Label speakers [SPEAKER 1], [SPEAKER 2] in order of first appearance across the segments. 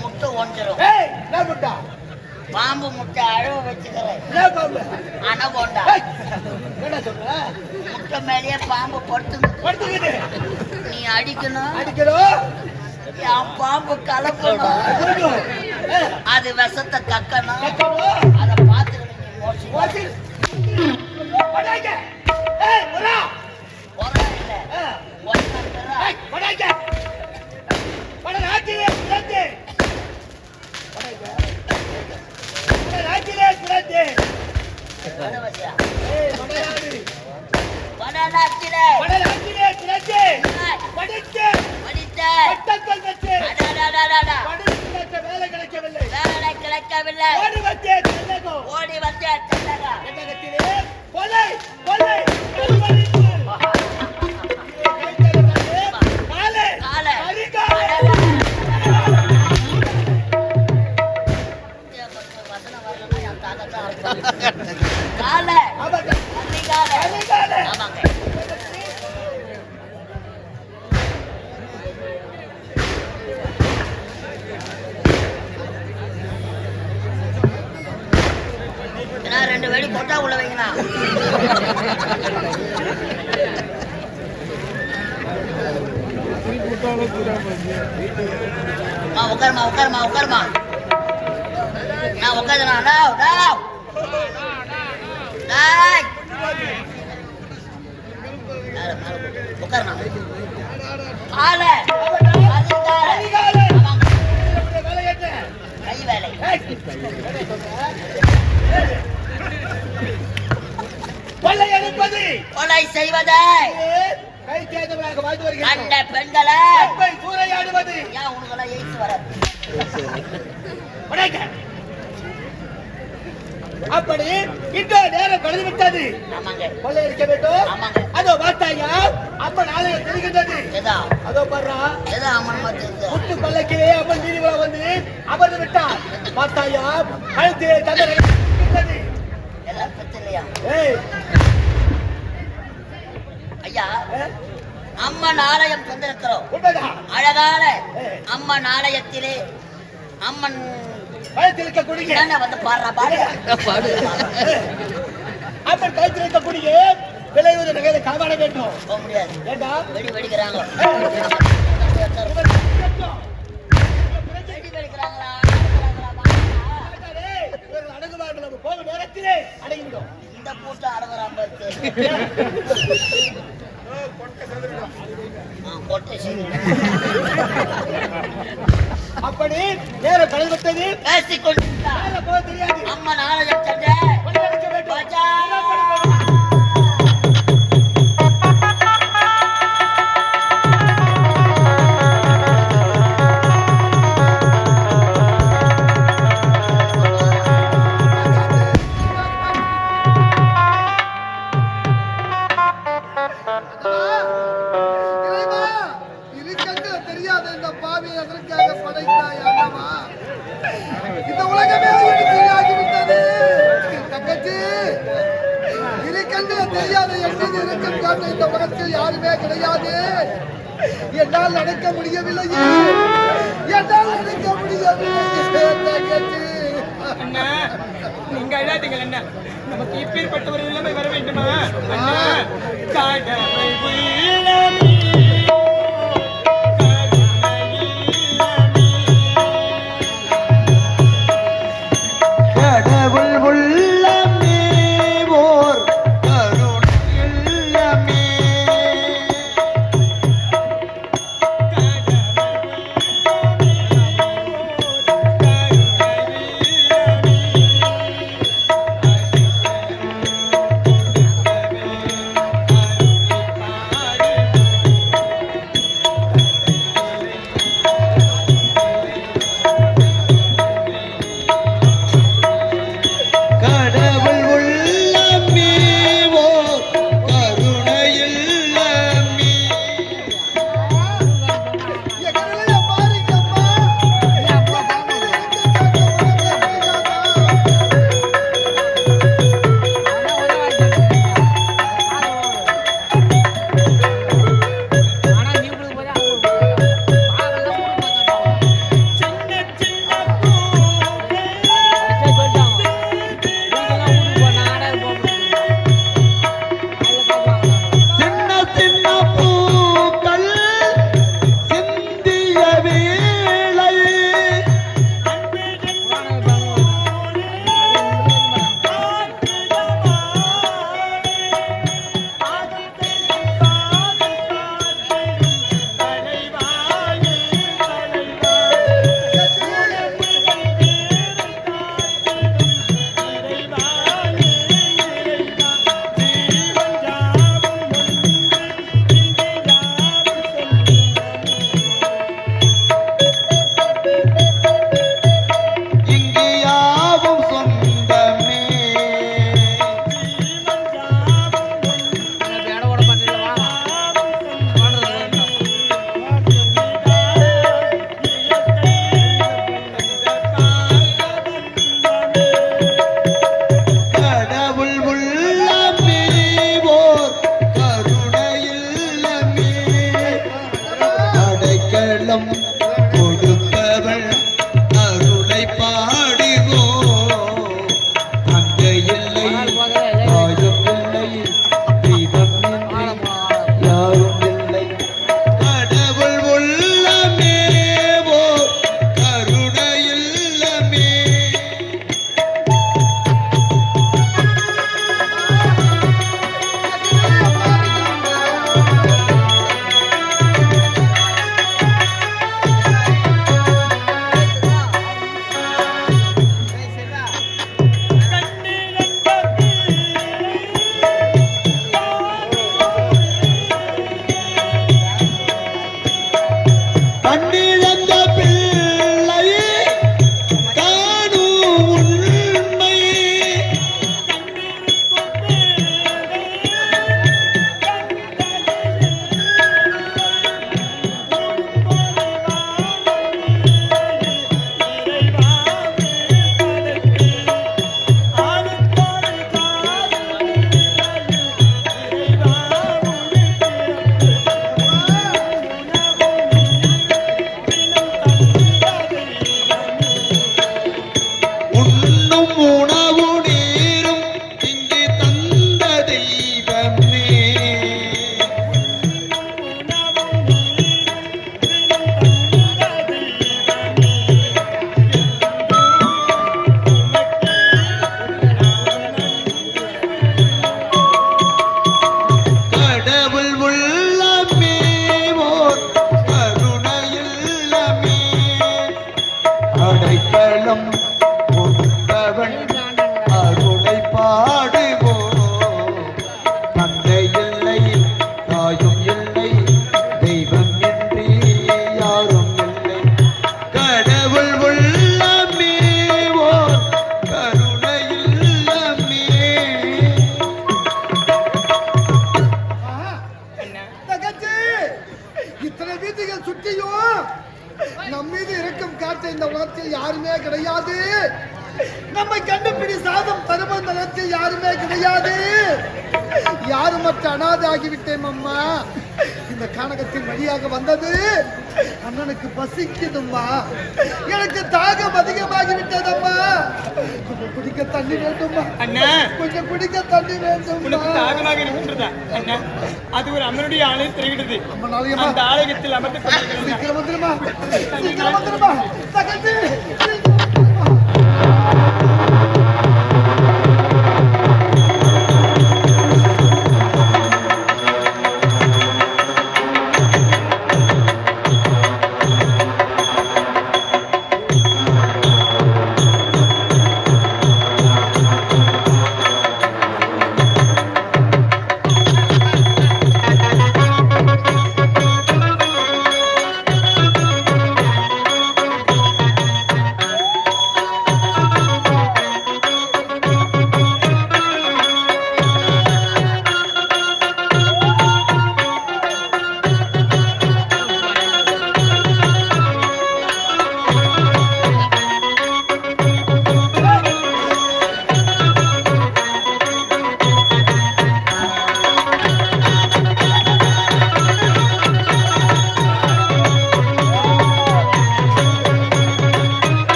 [SPEAKER 1] முட்டை ஒன்றுரும்
[SPEAKER 2] ஏய் என்ன முட்டா?
[SPEAKER 1] பாம்பு முட்டை அழுவ வச்சுக்கிறேன்.
[SPEAKER 2] என்ன பாம்பு? சொல்ற?
[SPEAKER 1] முட்டை மேலேயே பாம்பு படுத்து
[SPEAKER 2] படுத்துக்கிட்டு.
[SPEAKER 1] நீ அடிக்கணும்.
[SPEAKER 2] அடிக்கிறோம்
[SPEAKER 1] என் பாம்பு
[SPEAKER 2] அடிக்கணும். ஏய்,
[SPEAKER 1] அது விஷத்தை கக்கணும். அதை நீ மோசி. இல்லை.
[SPEAKER 2] ஏய், கிடைக்கவில்லை.
[SPEAKER 1] வேலை கிடைக்கவில்லை
[SPEAKER 2] ஓடி வந்தே தென்னகம்.
[SPEAKER 1] ஓடி வந்து செல்லடா
[SPEAKER 2] தென்னகத்திலே கொலை, கொலை,
[SPEAKER 1] நான் உட்காந்துனா. உட்காருண்ணா. காலை. கை வேலை?
[SPEAKER 2] கொள்ளை அடிப்பது
[SPEAKER 1] கொலை செய்வதை கண்ட பெண்களை
[SPEAKER 2] சூறையாடுவது
[SPEAKER 1] ஏன் உனக்கெல்லாம் எய்த்து வராது.
[SPEAKER 2] அப்படி இந்த நேரம் கடந்து விட்டது.
[SPEAKER 1] ஆமாங்க.
[SPEAKER 2] கொள்ளை அடிக்க வேண்டும்.
[SPEAKER 1] ஆமாங்க.
[SPEAKER 2] அதோ பார்த்தாயா? அம்மன் ஆலயம் தெரிகின்றது.
[SPEAKER 1] எதா?
[SPEAKER 2] அதோ பாடுறா முத்து பல்லக்கிலே அம்மன் நீதிவா வந்து அமர்ந்து விட்டார். பார்த்தாயா?
[SPEAKER 1] இல்லையா
[SPEAKER 2] ஏய்.
[SPEAKER 1] ஐயா அம்மன் ஆலயம் தந்திருக்கிறோம். அழகான அம்மன் ஆலயத்திலே அம்மன்
[SPEAKER 2] கழுத்தில் இருக்கக்கூடிய
[SPEAKER 1] என்னென்ன வந்து பாடுறா பாடு. பாடு.
[SPEAKER 2] அம்மன் கழுத்தில் இருக்கக்கூடிய விளைவது நகையை காவாட வேண்டும்.
[SPEAKER 1] போக முடியாது.
[SPEAKER 2] ஏண்டா?
[SPEAKER 1] வெடி வெடிக்கிறாங்க.
[SPEAKER 2] அடங்குவார்கள் நேரத்திலே அடங்கிவிடும்.
[SPEAKER 1] இந்த கூட்டம் அடங்குறாம இருக்கு ஆ, கொட்டை செய்து
[SPEAKER 2] அப்படி நேரம்
[SPEAKER 1] பேசிக்கொண்டு
[SPEAKER 3] இருக்கங்க தெரியாத எண்ணில் இருக்கும் காட்ட இந்த உலகத்தில் யாருமே கிடையாது. என்னால் நடக்க முடியவில்லையே. என்னால் நடக்க
[SPEAKER 4] முடியவில்லை நீங்க அழாதீங்கள் என்ன நமக்கு இப்பேற்பட்ட ஒரு நிலைமை வர வேண்டுமா? அண்ணா கடமை
[SPEAKER 3] இந்த உலகத்தில் யாருமே கிடையாது. நம்மை கண்டுபிடி சாதம் தரும நலத்தில் யாருமே கிடையாது. யாரும் மற்ற அனாதை ஆகிவிட்டேன் அம்மா. இந்த கானகத்தின் வழியாக வந்தது அண்ணனுக்கு பசிக்குதும்மா. எனக்கு தாகம் அதிகமாகி விட்டதம்மா கொஞ்சம் குடிக்க தண்ணி வேண்டும்மா.
[SPEAKER 4] அண்ணா.
[SPEAKER 3] கொஞ்சம் குடிக்க தண்ணி வேண்டும்மா.
[SPEAKER 4] தாகமாக இருக்கின்றதா அண்ணா அது ஒரு அம்மனுடைய ஆலயம் தெரிகிறது அந்த ஆலயத்தில் அமர்ந்து
[SPEAKER 3] சீக்கிரம் வந்துருமா. சீக்கிரம் வந்துருமா.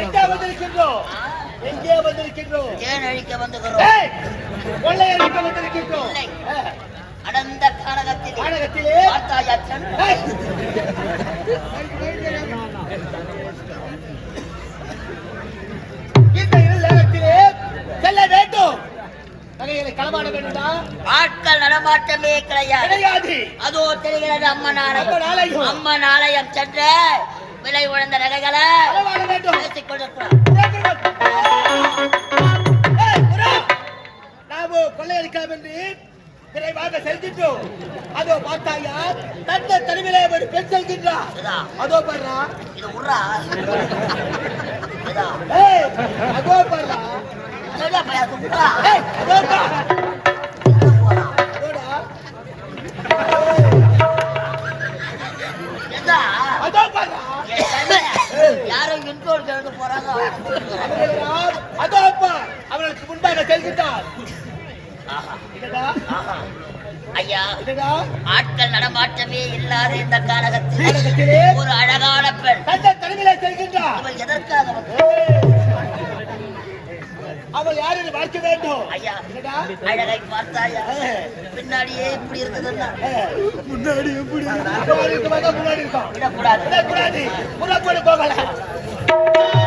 [SPEAKER 2] எங்கே வந்திருக்கின்றோம்?
[SPEAKER 1] ஏன் அழிக்க வந்துக்கிறோம்
[SPEAKER 2] ஏய்! கொள்ளையடிக்க வந்திருக்கின்றோம். இந்த இருள் நேரத்திலே செல்ல வேண்டும். நகைகளை களமாட
[SPEAKER 1] ஆட்கள் நடமாட்டமே கிடையாது.
[SPEAKER 2] கிடையாது.
[SPEAKER 1] அதோ தெரிகிறது அம்மன் ஆலயம். அம்மன் ஆலயம் சென்று விலை உழந்த நகைகளை
[SPEAKER 2] களமாட வேண்டும்.
[SPEAKER 1] பேசிக் கொண்டிருக்கிறார்!
[SPEAKER 2] நாம கொள்ளையடிக்கலாம் என்று விரைவாக அதோ பார்த்தாயா? தந்த தனிமையிலே ஒரு பெண் செல்கின்றார்
[SPEAKER 1] இதா.
[SPEAKER 2] அதோ
[SPEAKER 1] இது உர்றா.
[SPEAKER 2] பாருடா
[SPEAKER 1] இதா பையா உர்றா
[SPEAKER 2] ஏய் அதோ பார்
[SPEAKER 1] போறான்
[SPEAKER 2] அதோடா
[SPEAKER 1] இதா
[SPEAKER 2] அதோ பாருடா
[SPEAKER 1] யாரோ இன்ட்ரோல் கேட்டு போறாங்க
[SPEAKER 2] அவர்களெல்லாம் அதோ பார் அவர்களுக்கு முன்பாக.
[SPEAKER 1] ஐயா ஆட்கள் நடமாட்டமே இல்லாத இந்த காலகத்தில் ஒரு அழகான பெண்
[SPEAKER 2] தனிமையிலே செல்கின்றார்
[SPEAKER 1] எதற்காக
[SPEAKER 2] அவள் யார் என்று பார்க்க வேண்டும்?
[SPEAKER 1] ஐயா அழகை பின்னாடியே இப்படி இருக்குதுன்னா
[SPEAKER 2] முன்னாடி எப்படி முன்னாடி இருக்கான்
[SPEAKER 1] விடக்கூடாது.
[SPEAKER 2] விடக்கூடாது. போகலாம்.